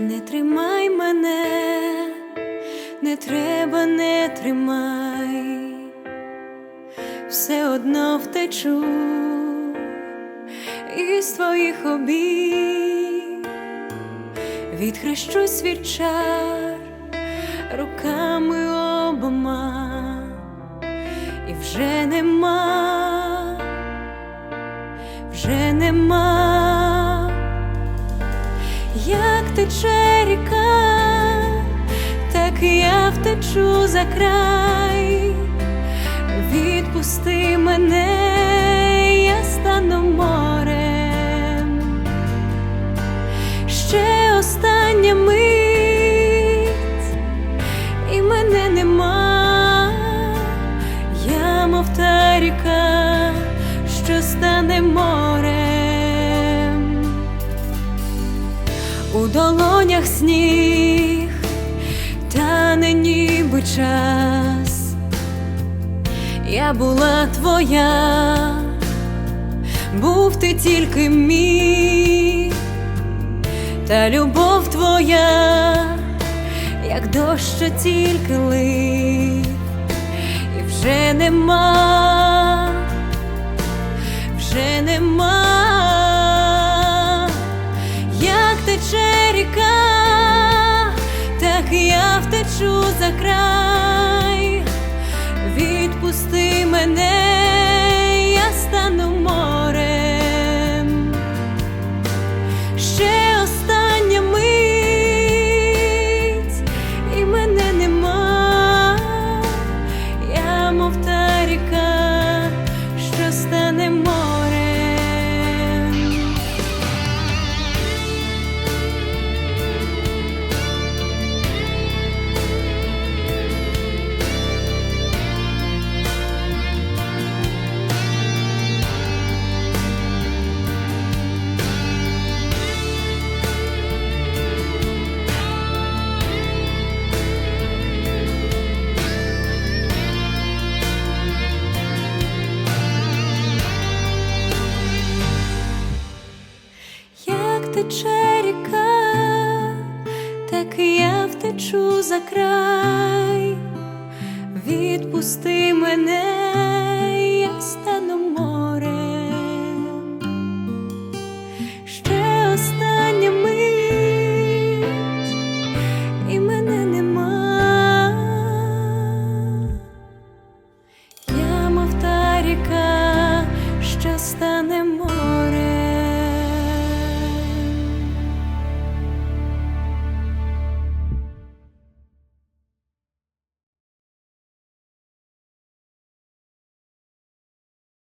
Не тримай мене, не треба, не тримай, все одно втечу із твоїх обій, відхрещусь від чар руками обома, і вже нема, вже нема тече ріка, так я втечу за край, відпусти мене, я стану морем. Ще остання мить, долонях сніг, та не ніби час, я була твоя, був ти тільки мій, та любов твоя, як дощ, що тільки лив, і вже нема, я за край, відпусти мене, тече ріка, так я втечу за край, відпусти мене, я стану